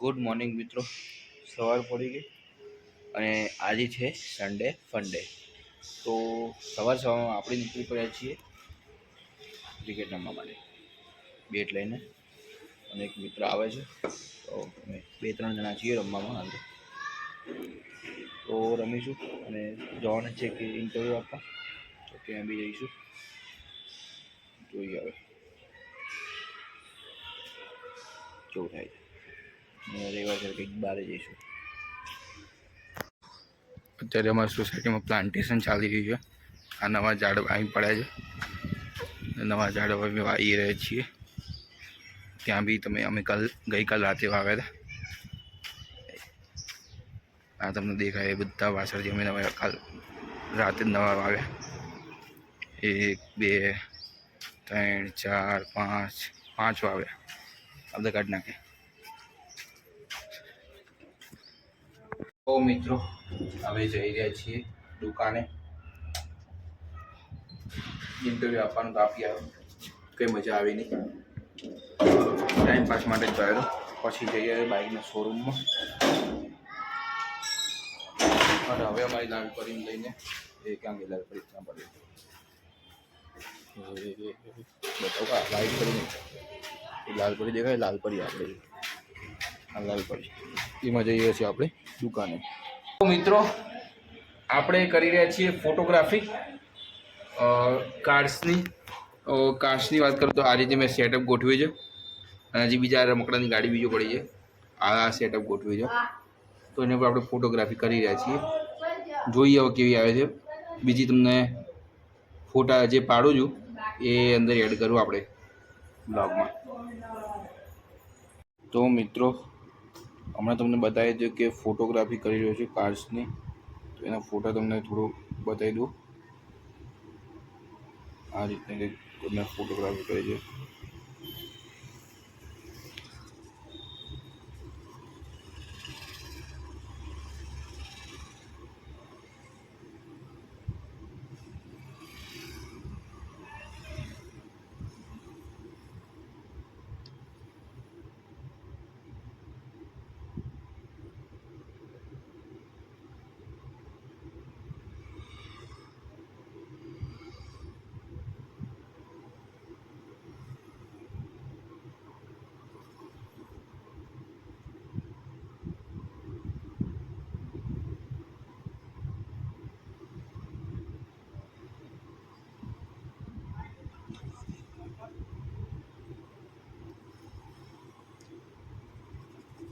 Good morning મિત્રો. સવાર પડી ગઈ અને આજે છે સન્ડે ફંડે તો સવાર સવારમાં આપણે નીકળી પડ્યા છીએ ક્રિકેટ રમવા માટે. બેટ લઈને અને એક મિત્ર આવે છે. તો અમે બે ત્રણ જણા છીએ રમવામાં હાલ તો. રમીશું અને જવાના છે કે ઇન્ટરવ્યૂ આપવા. તો ત્યાં બી જઈશું. જોઈએ હવે. કેવું થાય છે. બહાર જઈશું. અત્યારે અમારી સોસાયટીમાં પ્લાન્ટેશન ચાલી રહ્યું છે. આ નવા ઝાડ આવી પડ્યા છે. નવા ઝાડ અમે વાવી રહ્યા છીએ. ત્યાં બી તમે અમે કાલ, ગઈકાલ રાતે વાવ્યા હતા. આ તમને દેખાય બધા વાસણ જે અમે નવા કાલ રાતે નવા વાવ્યા. એક, બે, ત્રણ, ચાર, પાંચ પાંચ વાવ્યા. આપણે કાઢી નાખે તો મિત્રો હવે જઈ રહ્યા છીએ દુકાને. ઇન્ટરવ્યૂ આપવાનું આપી આવ્યો કંઈ મજા આવી નહીં. ટાઈમ પાસ માટે જ ગયો પછી જઈએ બાઇકના શોરૂમમાં અને હવે અમારી લાલ કરીને લઈને એ ક્યાં લાલ પરી ત્યાં પડી? બતાવો કા લાઈટ કરીને લાલ પરી દેખાય લાલ પરી આપણે. લાલ પરી એમાં જઈએ છીએ આપણે દુકાને. તો મિત્રો, આપણે કરી રહ્યા છીએ ફોટોગ્રાફી કાર્સની કાર્સની વાત કરું તો આ રીતે મેં સેટઅપ ગોઠવ્યું છે. અને હજી બીજા રમકડાની ગાડી બીજો પડી છે. આ સેટઅપ ગોઠવ્યું છે. તો એની પર આપણે ફોટોગ્રાફી કરી રહ્યા છીએ. જોઈએ હવે કેવી આવે છે. બીજી તમને ફોટા જે પાડું છું, એ અંદર એડ કરું આપણે બ્લોગમાં. તો મિત્રો હમણાં તમને બતાવી દઉં કે ફોટોગ્રાફી કરી રહ્યો છું કાર્સની તો એના ફોટા તમને થોડું બતાવી દઉં. આ રીતે મેં ફોટોગ્રાફી કરી છે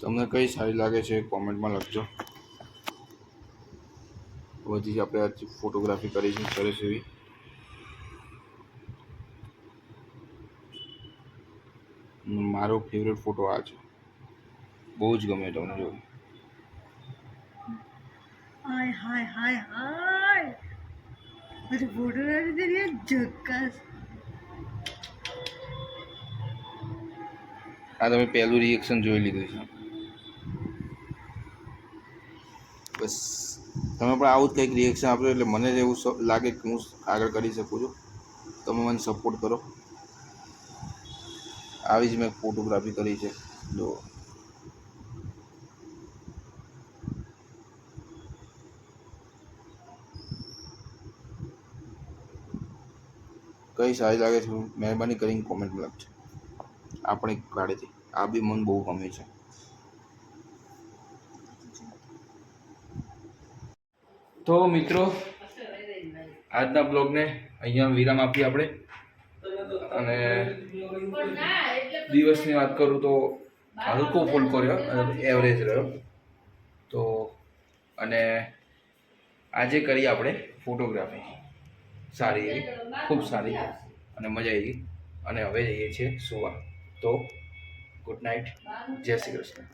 તમને કઈ સારી લાગે છે કોમેન્ટમાં લખજો. બધી જ આપણે આજ ફોટોગ્રાફી કરી છે સરસ એવી. મારો ફેવરેટ ફોટો આ છે. બહુ જ ગમે તમને જો હાય હાય હાય હાય. મારે ફોટોગ્રાફી તેરી આ તમે પહેલું રિએક્શન જોઈ લીધું છે. બસ, તમે પણ આવું જ કંઈક રિએક્શન આપજો એટલે મને જ એવું લાગે કે હું આગળ કરી શકું છું. તમે મને સપોર્ટ કરો. આવી જ મેં ફોટોગ્રાફી કરી છે. જો. કઈ સારી લાગે છે? મહેરબાની કરીને કોમેન્ટમાં લખજો. આપણે કાઢેથી આ બી મને બહુ ગમે છે. તો મિત્રો, આજના બ્લોગને અહીંયા વિરામ આપીએ આપણે. અને દિવસની વાત કરું તો હલકો ફૂલકો રહ્યો એવરેજ રહ્યો. તો અને આજે કરી આપણે ફોટોગ્રાફી સારી એવી, ખૂબ સારી અને મજા આવી અને હવે જઈએ છીએ સુવા. તો ગુડ નાઇટ. જય શ્રી કૃષ્ણ.